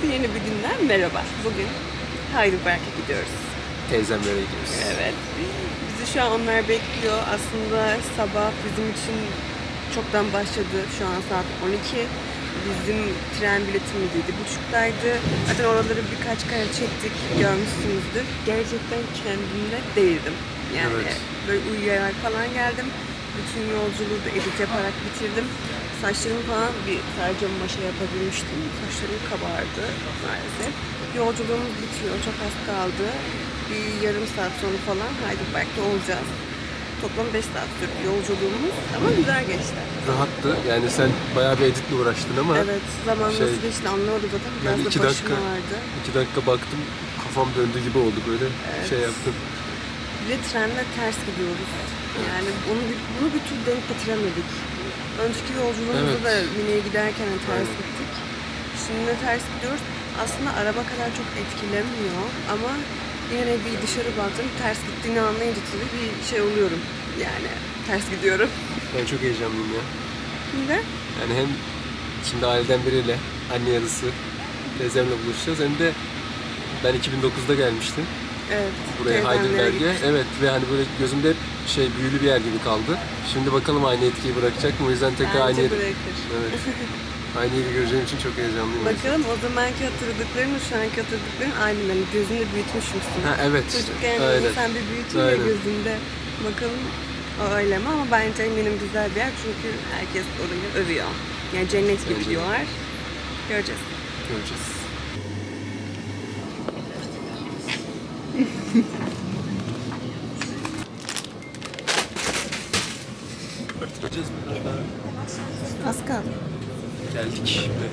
Herkese yeni bir günden merhaba. Bugün Heidelberg'e gidiyoruz. Teyzemlere gidiyoruz. Evet. Bizi şu an onlar bekliyor. Aslında sabah bizim için çoktan başladı. Şu an saat 12. Bizim tren biletimiz 7.30'daydı. Zaten oraları birkaç kere çektik, görmüşsünüzdür. Gerçekten kendimde değildim. Yani Evet. böyle uyuyarak falan geldim. Bütün yolculuğu da edit yaparak bitirdim. Saçlarımı falan bir sadece maşa yapabilmiştim. Saçlarım kabardı maalesef. Yolculuğumuz bitiyor. Çok az kaldı. Bir yarım saat sonra falan Heidelberg'de olacağız. Toplam 5 saat sürdü yolculuğumuz ama güzel geçti. Rahattı. Yani sen bayağı bir editle uğraştın ama Evet, zaman Şey, nasıl geçti anlamadım zaten. Biraz ben da iki dakika- vardı. iki dakika baktım kafam döndü gibi oldu böyle. Şey yaptım. Bir de trenle ters gidiyoruz. Yani bunu bunu bir türlü denk getiremedik. Önceki yolculuğumuzda Evet. da Mine'ye giderken de ters gittik. Şimdi de ters gidiyoruz. Aslında araba kadar çok etkilemiyor ama yine bir dışarı baktım ters gittiğini anlayınca tabii bir şey oluyorum. Yani ters gidiyorum. Ben çok heyecanlıyım ya. Şimdi Yani hem şimdi aileden biriyle anne yarısı teyzemle buluşacağız hem de ben 2009'da gelmiştim evet. buraya Heidelberg'e. Evet ve hani böyle gözümde hep şey büyülü bir yer gibi kaldı. Şimdi bakalım aynı etkiyi bırakacak mı? O yüzden tekrar aynı Bence yeri, bırakır. evet, aynı yeri göreceğim için çok heyecanlıyım. Bakalım o zamanki hatırladıkların şu anki hatırladıkların aynı mı? Gözünde büyütmüşmüşsün. Ha evet. Çocukken Aynen. insan bir büyütüyor Aynen. gözünde. Bakalım öyle mi ama bence eminim güzel bir yer çünkü herkes orayı övüyor. Yani cennet gibi Bence diyorlar. Göreceğiz. Göreceğiz. Göreceğiz mi? Az kaldı. Geldik şimdi.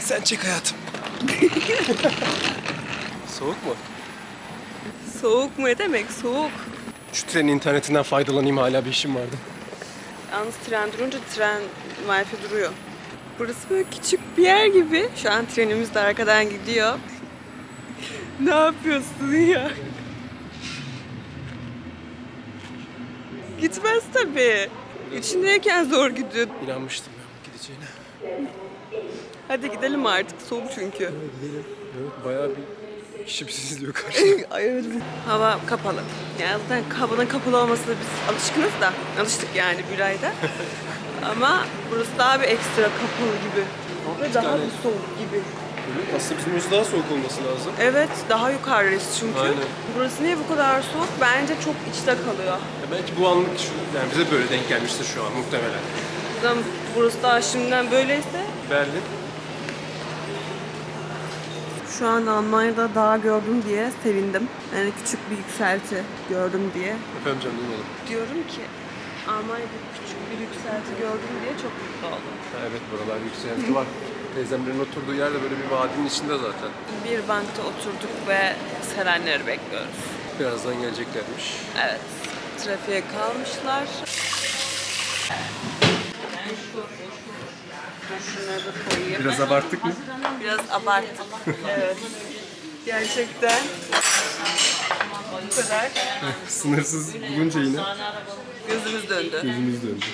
Sen çek hayatım. Soğuk mu? Soğuk mu? Ne demek soğuk? Şu trenin internetinden faydalanayım hala bir işim vardı. Yalnız tren durunca tren wifi duruyor. Burası böyle küçük bir yer gibi. Şu an trenimiz de arkadan gidiyor. ne yapıyorsun ya? Gitmez tabii. İçindeyken zor gidiyor. İnanmıştım ben gideceğine. Hadi gidelim artık. Soğuk çünkü. Gidelim. Evet bayağı bir kişi bizi izliyor karşıda. Ay evet. Hava kapalı. Yani zaten havanın kapalı olmasına biz alışkınız da. Alıştık yani bir ayda. Ama burası daha bir ekstra kapalı gibi. Ve daha tane- bir soğuk gibi. Aslında bizim burası daha soğuk olması lazım. Evet, daha yukarıdayız çünkü. Aynen. Burası niye bu kadar soğuk? Bence çok içte kalıyor. Ya belki bu anlık şu, yani bize böyle denk gelmiştir şu an muhtemelen. Zaten burası daha şimdiden böyleyse. Berlin. Şu an Almanya'da dağ gördüm diye sevindim. Yani küçük bir yükselti gördüm diye. Efendim canım duymadım. Diyorum ki Almanya'da küçük bir yükselti gördüm diye çok mutlu oldum. Ha, evet buralar yükselti var. Teyzemlerin oturduğu yer de böyle bir vadinin içinde zaten. Bir bankta oturduk ve sevenleri bekliyoruz. Birazdan geleceklermiş. Evet, trafiğe kalmışlar. Şunları da koyayım. Biraz abarttık mı? Biraz abarttık. evet. Gerçekten. Bu kadar. Sınırsız bulunca yine Gözümüz döndü. gözümüz döndü.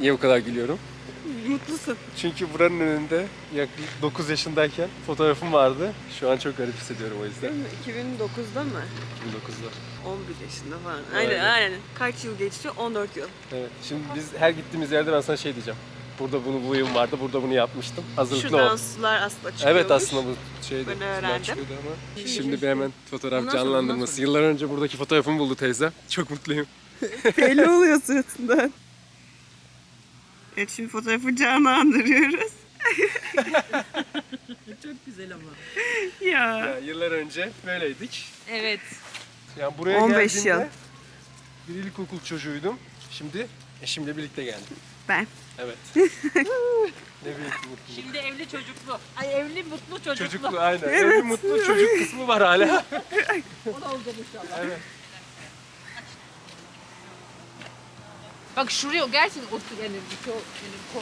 Niye bu kadar gülüyorum? Mutlusun. Çünkü buranın önünde yaklaşık 9 yaşındayken fotoğrafım vardı. Şu an çok garip hissediyorum o yüzden. Değil mi? 2009'da mı? 2009'da. 11 yaşında falan. Aynen Aynen. aynen. Kaç yıl geçti? 14 yıl. Evet. Şimdi biz her gittiğimiz yerde ben sana şey diyeceğim. Burada bunu bu yıl vardı, burada bunu yapmıştım. Hazırlıklı Şuradan ol. sular aslında çıkıyormuş. Evet aslında bu şeydi. Ben sular öğrendim. çıkıyordu ama. Şimdi bir hemen fotoğraf Ondan sonra, ondan canlandırması. Yıllar önce buradaki fotoğrafımı buldu teyze. Çok mutluyum. Belli oluyor suratından. Evet şimdi fotoğrafı canlandırıyoruz. Çok güzel ama. ya. Ya, yıllar önce böyleydik. Evet. Yani buraya 15 geldiğimde yıl. bir ilkokul çocuğuydum. Şimdi eşimle birlikte geldim. Ben. Evet. ne büyük mutluluk. Şimdi evli çocuklu. Ay evli mutlu çocuklu. Çocuklu aynen. Evet. mutlu çocuk kısmı var hala. O da olacak inşallah. evet. Bak şuraya gerçekten otur yani çok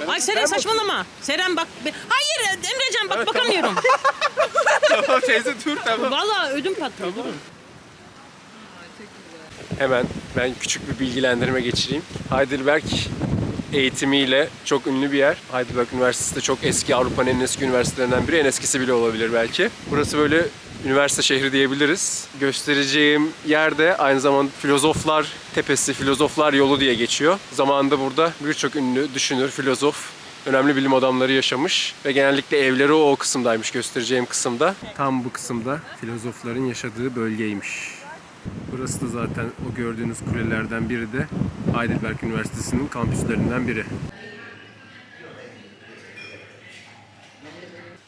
yani Ay Seren saçmalama. Seren bak. be- Hayır Emrecan bak bakamıyorum. tamam teyze dur tamam. Vallahi ödüm patlıyor. durun. Hemen ben küçük bir bilgilendirme geçireyim. Heidelberg eğitimiyle çok ünlü bir yer. Heidelberg Üniversitesi de çok eski Avrupa'nın en eski üniversitelerinden biri. En eskisi bile olabilir belki. Burası böyle üniversite şehri diyebiliriz. Göstereceğim yerde aynı zamanda filozoflar tepesi, filozoflar yolu diye geçiyor. Zamanında burada birçok ünlü düşünür, filozof, önemli bilim adamları yaşamış ve genellikle evleri o kısımdaymış göstereceğim kısımda. Tam bu kısımda filozofların yaşadığı bölgeymiş. Burası da zaten o gördüğünüz kulelerden biri de Heidelberg Üniversitesi'nin kampüslerinden biri.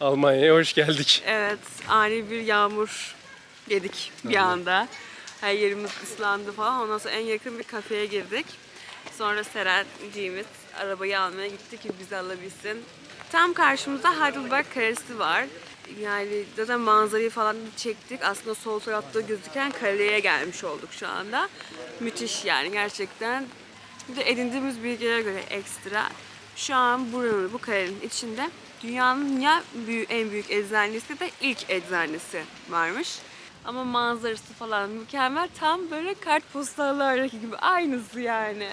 Almanya'ya hoş geldik. Evet, ani bir yağmur yedik bir anda. Her yerimiz ıslandı falan. Ondan sonra en yakın bir kafeye girdik. Sonra Serenciğimiz arabayı almaya gitti ki bizi alabilsin. Tam karşımızda Heidelberg Kalesi var. Yani zaten manzarayı falan çektik. Aslında sol tarafta gözüken kaleye gelmiş olduk şu anda. Müthiş yani gerçekten. Bir de edindiğimiz bilgilere göre ekstra şu an buranın, bu kalenin içinde dünyanın ya büyük, en büyük eczanesi de ilk eczanesi varmış. Ama manzarası falan mükemmel. Tam böyle kartpostallardaki gibi aynısı yani.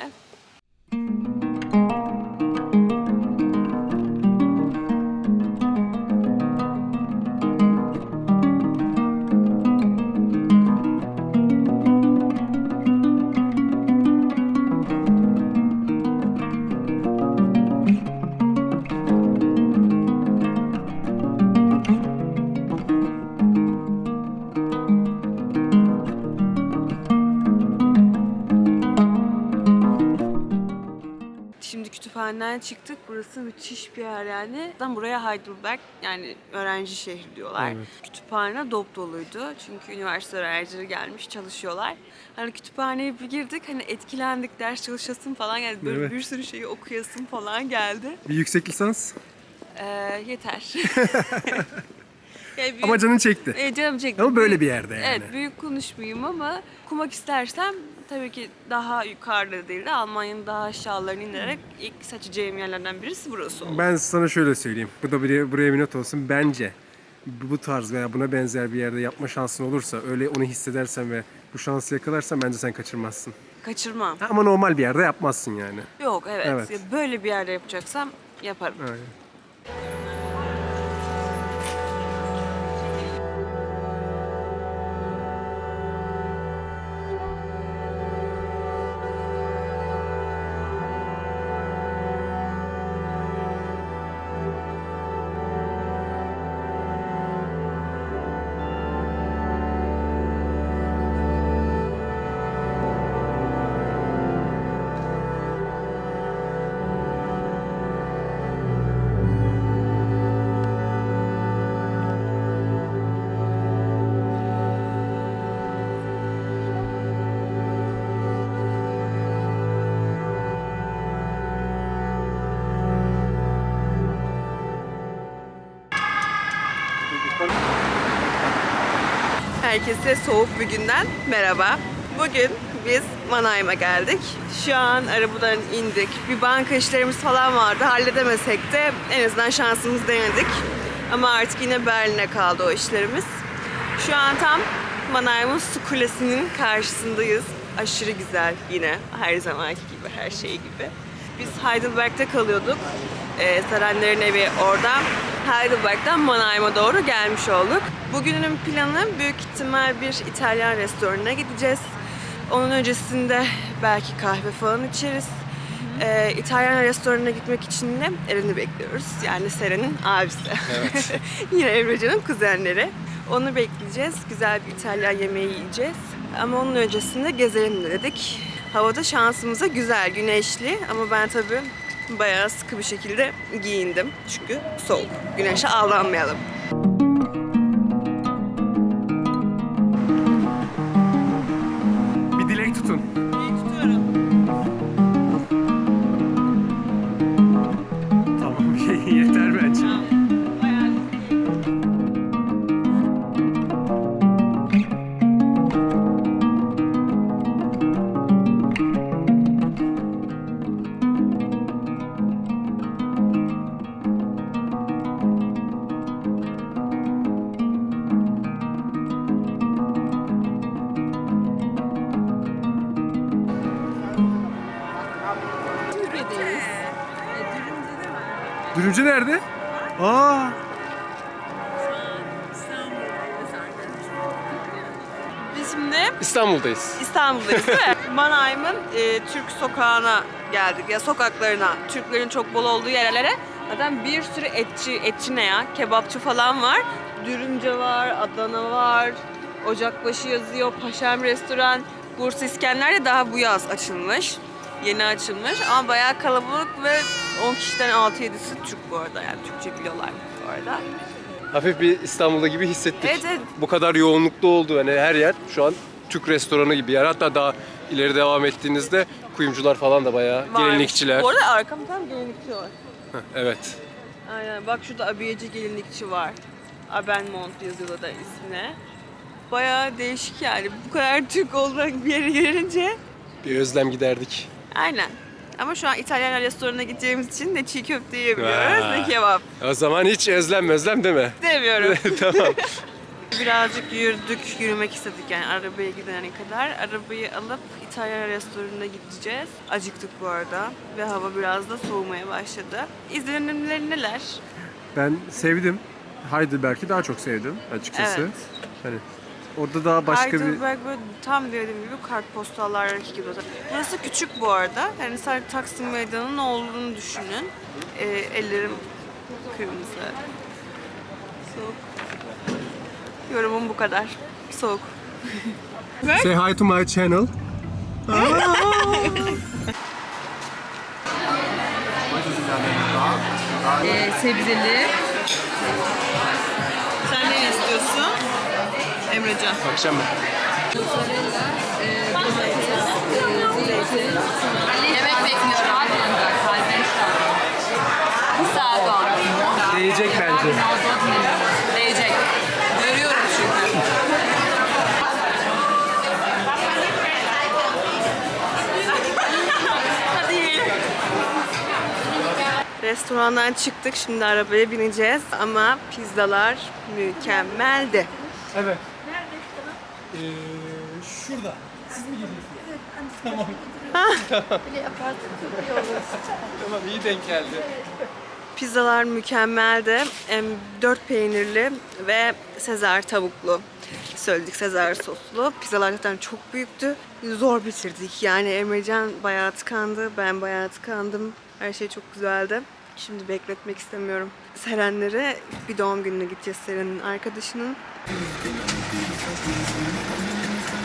Kütüphaneden çıktık. Burası müthiş bir yer yani. Zaten buraya Heidelberg yani öğrenci şehri diyorlar. Evet. Kütüphane dop doluydu. Çünkü üniversite öğrencileri gelmiş çalışıyorlar. Hani kütüphaneye bir girdik hani etkilendik ders çalışasın falan geldi. Böyle Evet. bir sürü şeyi okuyasın falan geldi. Bir yüksek lisans Ee, yeter. Yani büyük- ama canın çekti. E, canım çekti. Ama böyle bir yerde yani. Evet büyük konuşmayayım ama okumak istersem tabii ki daha yukarıda değil de Almanya'nın daha aşağılarına inerek ilk seçeceğim yerlerden birisi burası oldu. Ben sana şöyle söyleyeyim. Bu da buraya, buraya bir not olsun. Bence bu tarz veya buna benzer bir yerde yapma şansın olursa, öyle onu hissedersen ve bu şansı yakalarsan bence sen kaçırmazsın. Kaçırmam. Ama normal bir yerde yapmazsın yani. Yok evet. Evet. Böyle bir yerde yapacaksam yaparım. Aynen. Herkese soğuk bir günden merhaba. Bugün biz Mannheim'a geldik. Şu an arabadan indik. Bir banka işlerimiz falan vardı. Halledemesek de en azından şansımız denedik. Ama artık yine Berlin'e kaldı o işlerimiz. Şu an tam Mannheim'ın su kulesinin karşısındayız. Aşırı güzel yine her zamanki gibi, her şey gibi. Biz Heidelberg'de kalıyorduk. Ee, Serenlerin evi orada. Heidelberg'den Mannheim'a doğru gelmiş olduk. Bugünün planı büyük ihtimal bir İtalyan restoranına gideceğiz. Onun öncesinde belki kahve falan içeriz. Ee, İtalyan restoranına gitmek için de Eren'i bekliyoruz. Yani Seren'in abisi. Evet. Yine Emrecan'ın kuzenleri. Onu bekleyeceğiz. Güzel bir İtalyan yemeği yiyeceğiz. Ama onun öncesinde gezelim dedik. Havada şansımıza güzel, güneşli ama ben tabii bayağı sıkı bir şekilde giyindim. Çünkü soğuk. Güneşe aldanmayalım. Aa. Biz şimdi İstanbul'dayız. İstanbul'dayız değil mi? Mannheim'ın e, Türk sokağına geldik ya sokaklarına. Türklerin çok bol olduğu yerlere. Zaten bir sürü etçi, etçi ne ya? Kebapçı falan var. Dürümcü var, Adana var. Ocakbaşı yazıyor, Paşam Restoran. Bursa İskender de daha bu yaz açılmış. Yeni açılmış ama bayağı kalabalık ve 10 kişiden 6-7'si Türk bu arada. Yani Türkçe biliyorlar bu arada. Hafif bir İstanbul'da gibi hissettik. Evet, evet. Bu kadar yoğunlukta oldu. Hani her yer şu an Türk restoranı gibi yer. Hatta daha ileri devam ettiğinizde kuyumcular falan da bayağı. Var. Gelinlikçiler. Bu arada arkamda tam gelinlikçi var. Heh, evet. Aynen bak şurada abiyeci gelinlikçi var. Abenmont yazıyor da ismine. Bayağı değişik yani. Bu kadar Türk olan bir yere gelince. Bir özlem giderdik. Aynen. Ama şu an İtalyan restoranına gideceğimiz için ne çiğ köfte yiyebiliyoruz ne kebap. O zaman hiç özlem özlem deme. Demiyorum. tamam. Birazcık yürüdük, yürümek istedik yani arabaya gidene kadar. Arabayı alıp İtalyan restoranına gideceğiz. Acıktık bu arada ve hava biraz da soğumaya başladı. İzlenimleri neler? Ben sevdim. Heidelberg'i daha çok sevdim açıkçası. Evet. Hani orada daha başka bir... Heidelberg böyle tam dediğim gibi kartpostallardaki gibi. Burası küçük bu arada. Yani sadece Taksim Meydanı'nın olduğunu düşünün. Ee, ellerim kırmızı. Soğuk. Yorumum bu kadar. Soğuk. Say hi to my channel. Ee, sebzeli. Emrecan. Akşam mı? Yemek bekliyorum. Bir saat var. Değecek bence. Değecek. Görüyorum çünkü. Restorandan çıktık. Şimdi arabaya bineceğiz. Ama pizzalar mükemmeldi. Evet. Ee, şurada. Siz mi geliyorsunuz? Tamam. tamam iyi denk geldi. Pizzalar mükemmeldi. Em, Dört peynirli ve Sezar tavuklu. Söyledik Sezar soslu. Pizzalar zaten çok büyüktü. Zor bitirdik. Yani Emrecan bayağı tıkandı. Ben bayağı tıkandım. Her şey çok güzeldi. Şimdi bekletmek istemiyorum. Serenlere bir doğum gününe gideceğiz Seren'in arkadaşının.